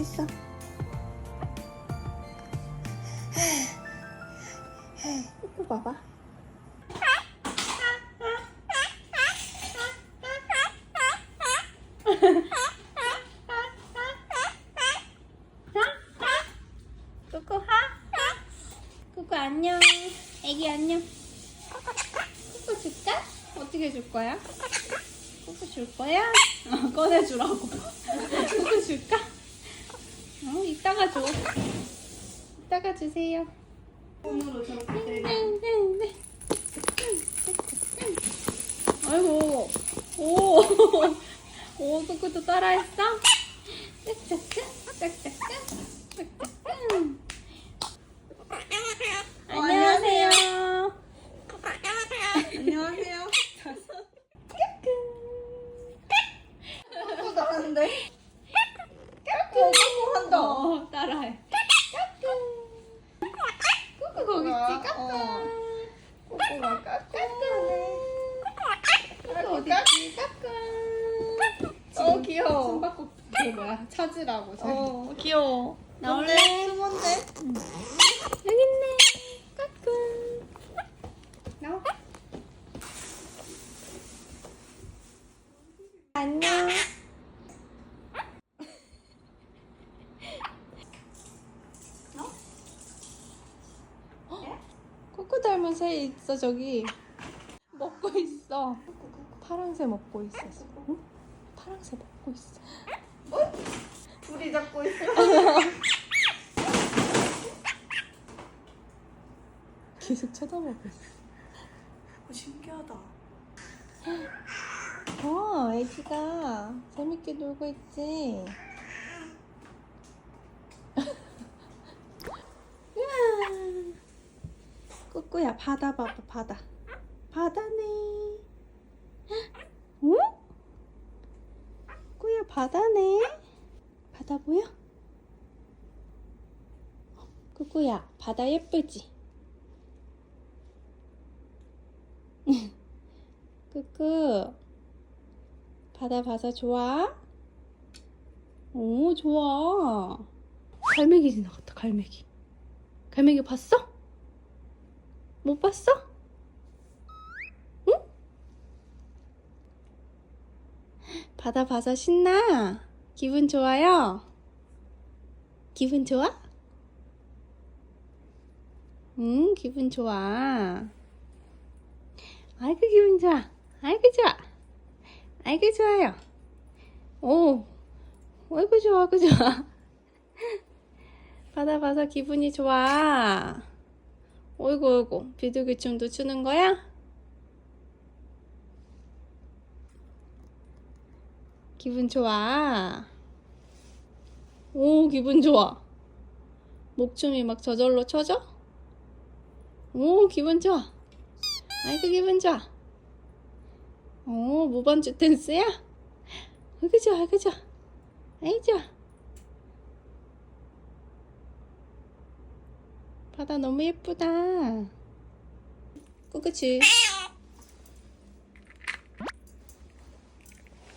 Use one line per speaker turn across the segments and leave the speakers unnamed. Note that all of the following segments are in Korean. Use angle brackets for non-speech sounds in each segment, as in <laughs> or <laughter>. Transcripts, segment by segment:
있어. 이거 봐봐. 꾸꾸 꾸꾸 안녕. 애기 안녕. 꾸꾸 줄까? 어떻게 줄 거야? 꾸꾸 줄 거야? 어, 꺼내주라고. <laughs> 꾸꾸 줄까? 어, 이따가 줘. 이따가 주세요.
손으로 저렇게.
아이고, 오, <laughs> 오, 꾸꾸도 따라했어? 짝짝짝, 짝짝짝. 안녕하세요.
안녕하세요. 꼬꼬도 하는데? 꼬꼬 한다.
어, 따라해. 꾸꾸 거기 있지.
어. 꼬꼬가
어디 까꿍.
어 귀여워.
숨바꼭질 그 뭐야? 찾으라고. 잘.
어 귀여워.
나올래?
근데 수건데?
여기 있네. 까꿍. 나와. 안녕. 닮은 새 있어 저기. 먹고 있어. 파랑새 먹고 있어. 응? 파랑새 먹고 있어.
둘이 잡고 있어.
계속 쳐다보고 있어.
어, 신기하다.
어, 애기가 재밌게 놀고 있지. 우와. 꾸꾸야, 바다 봐봐, 바다. 바다네. 응? 꾸야, 바다네. 바다 보여? 꾸꾸야, 바다 예쁘지? <laughs> 꾸꾸. 바다 봐서 좋아? 오, 좋아. 갈매기 지나갔다, 갈매기. 갈매기 봤어? 못 봤어? 응? 바다 봐서 신나? 기분 좋아요? 기분 좋아? 응, 기분 좋아. 아이고, 기분 좋아. 아이고, 좋아. 아이고 좋아요. 오, 아이고 좋아, 아이고 좋아. <laughs> 바다 봐서 기분이 좋아. 어이구 어이구 비둘기 춤도 추는 거야? 기분 좋아. 오, 기분 좋아. 목춤이 막 저절로 쳐져? 오, 기분 좋아. 아이고 기분 좋아. 오, 무반주 댄스야? 아이고 좋아, 아이고 좋아. 아이 좋아. 바다 너무 예쁘다. 꾸꾸치.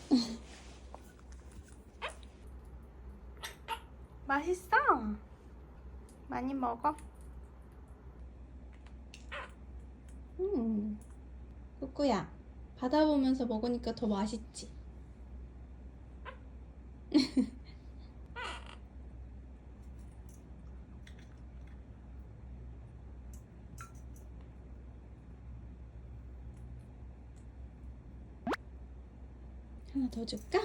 <laughs> 맛있어? 많이 먹어? 음. 꾸꾸야, 바다 보면서 먹으니까 더 맛있지? 하나 더 줄까?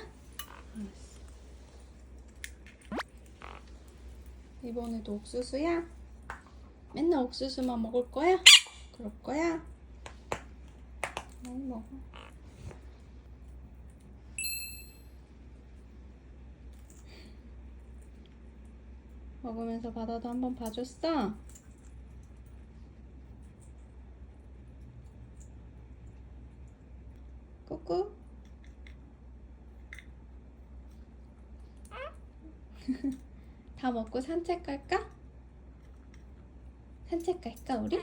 이번에도 옥수수야? 맨날 옥수수만 먹을 거야? 그럴 거야? 많이 먹어. 먹으면서 바다도 한번 봐줬어? 꾸꾸? <laughs> 다 먹고 산책 갈까? 산책 갈까 우리?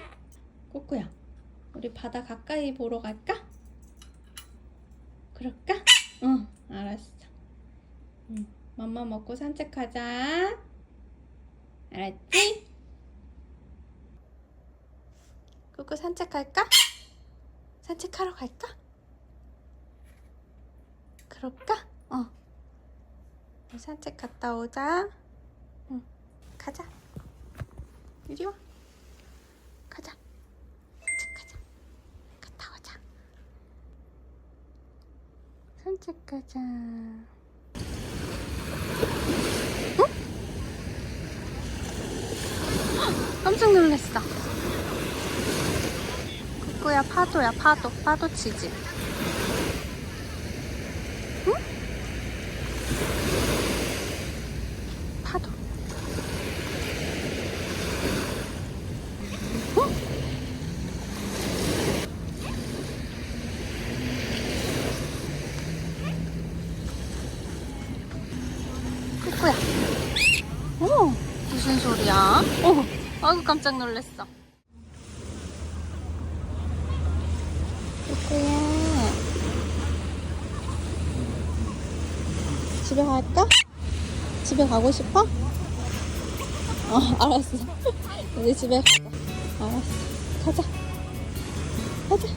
꼬꾸야 우리 바다 가까이 보러 갈까? 그럴까? 응 알았어 응, 맘 맘마 먹고 산책하자. 알았지? 꾸꾸 산책할까? 산책하러 갈까? 그럴까? 어. 산책 갔다 오자. 응. 가자. 이리 와. 가자. 산책 가자. 갔다 오자. 산책 가자. 어? 헉, 깜짝 놀랐어. 꾸꾸야 파도야 파도 파도 치지. 응? 파도. 어? 꾸꾸야. 어, 무슨 소리야? 어, 아이고 깜짝 놀랐어. 꾸꾸야. 집에 갈까? 집에 가고 싶어? 어, 알았어. 이제 집에 가자. 알았어. 가자. 가자.